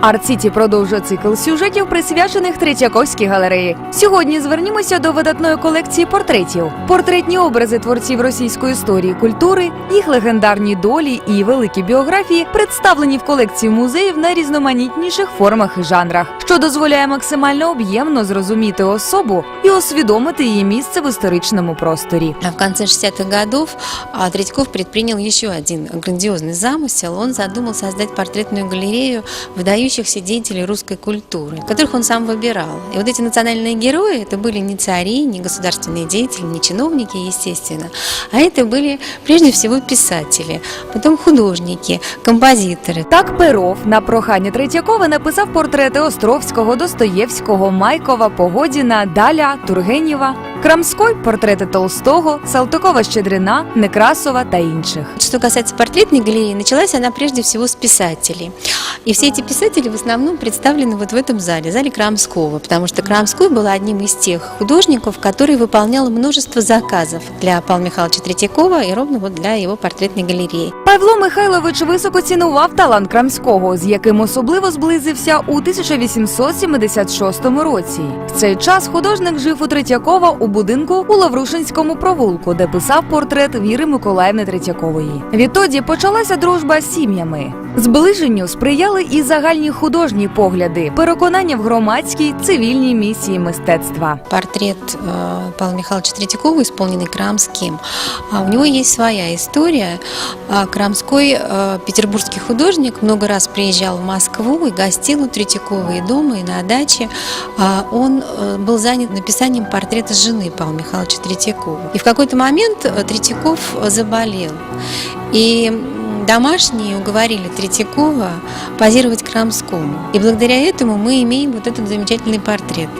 Арт-Сіті продовжує цикл сюжетів, присвячених Третьяковській галереї. Сьогодні звернімося до видатної колекції портретів. Портретні образи творців російської історії культури, їх легендарні долі і великі біографії представлені в колекції музеїв в найрізноманітніших формах і жанрах, що дозволяє максимально об'ємно зрозуміти особу і усвідомити її місце в історичному просторі. В конце 60-х годов а, Третьяков предпринял еще один грандиозный замысел. Он задумал создать портретную галерею выдающихся деятелей русской культуры, которых он сам выбирал. И вот эти национальные герои, это были не цари, не государственные деятели, не чиновники, естественно, а это были прежде всего писатели, потом художники, композиторы. Так Перов на прохання Третьякова написав портрети Островського, Достоєвського, Майкова, Погодіна, Даля, Тургенєва, Крамской – портрети Толстого, Салтыкова Щедрина, Некрасова та інших. Что касается портретной галереи, началась она прежде всего с писателей. И все эти писатели в основном представлены вот в этом зале, зале Крамского, потому что Крамской был одним из тех художников, который выполнял множество заказов для Павла Михайловича Третьякова и ровно вот для его портретной галереи. Павло Михайлович високо цінував талант Крамського, з яким особливо зблизився у 1876 році. В цей час художник жив у Третьякова у будинку у Лаврушинському провулку, де писав портрет Віри Миколаївни Третьякової. Відтоді почалася дружба з сім'ями. Зближенню сприяли і загальні художні погляди, переконання в громадській цивільній місії мистецтва. Портрет э, Павла Михайловича Третьякова, исполненный Крамским, а у него есть своя история. А Крамской э, петербургский художник много раз приезжал в Москву и гостил у Третьякова и дома, и на даче. А Он э, был занят написанием портрета жены Павла Михайловича Третьякова. И в какой-то момент э, Третьяков э, заболел. И м, домашние уговорили Третьякова позировать Крамскому. И благодаря этому мы имеем вот этот замечательный портрет,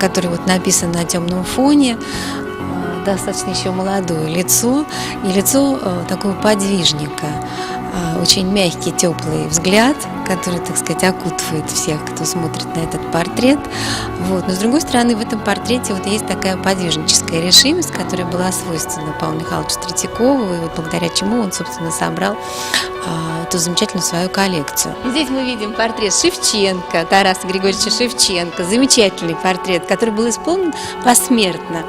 который вот написан на темном фоне, достаточно еще молодое лицо и лицо э, такого подвижника, очень мягкий, теплый взгляд, который, так сказать, окутывает всех, кто смотрит на этот портрет. Вот. Но с другой стороны, в этом портрете вот есть такая подвижническая решимость, которая была свойственна Павлу Михайловичу Третьякову, и вот благодаря чему он, собственно, собрал а, эту замечательную свою коллекцию. Здесь мы видим портрет Шевченко, Тараса Григорьевича Шевченко, замечательный портрет, который был исполнен посмертно.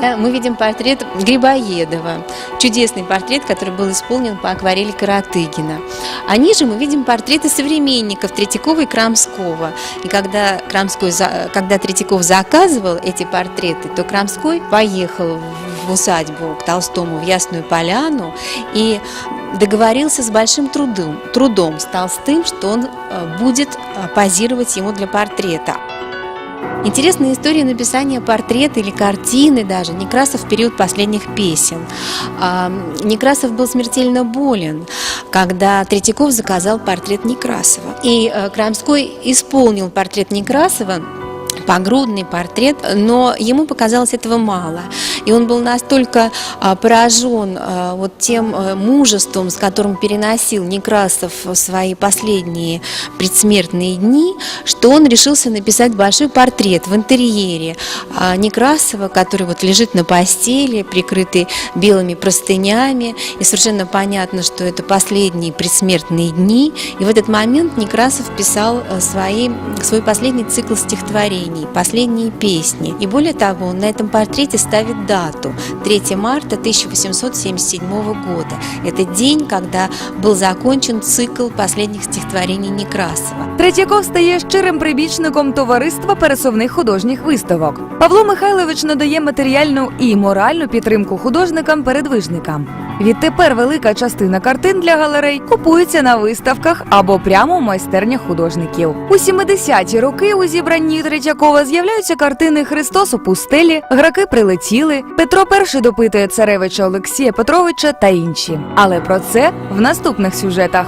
Да, мы видим портрет Грибоедова, чудесный портрет, который был исполнен по акварели Каратыгина. А ниже мы видим портреты современников Третьякова и Крамского. И когда, Крамской, когда Третьяков заказывал эти портреты, то Крамской поехал в усадьбу к Толстому в Ясную Поляну и договорился с большим трудом, трудом с Толстым, что он э, будет э, позировать ему для портрета. Интересная история написания портрета или картины даже Некрасов в период последних песен. А, Некрасов был смертельно болен, когда Третьяков заказал портрет Некрасова. И э, Крамской исполнил портрет Некрасова, погрудный портрет, но ему показалось этого мало. И он был настолько а, поражен а, вот тем а, мужеством, с которым переносил Некрасов свои последние предсмертные дни, что он решился написать большой портрет в интерьере а, Некрасова, который вот лежит на постели, прикрытый белыми простынями, и совершенно понятно, что это последние предсмертные дни. И в этот момент Некрасов писал э, свои, свой последний цикл стихотворений, последние песни. И более того, он на этом портрете ставит дату 3 марта 1877 года. Это день, когда был закончен цикл последних стихотворений Некрасова. Третьяков стає щирим прибічником товариства пересувних художніх виставок. Павло Михайлович надає матеріальну і моральну підтримку художникам-передвижникам. Відтепер велика частина картин для галерей купується на виставках або прямо в майстернях художників. У 70-ті роки у зібранні Третьякова з'являються картини Христос у пустелі, Граки прилетіли, Петро І допитує царевича Олексія Петровича та інші. Але про це в наступних сюжетах.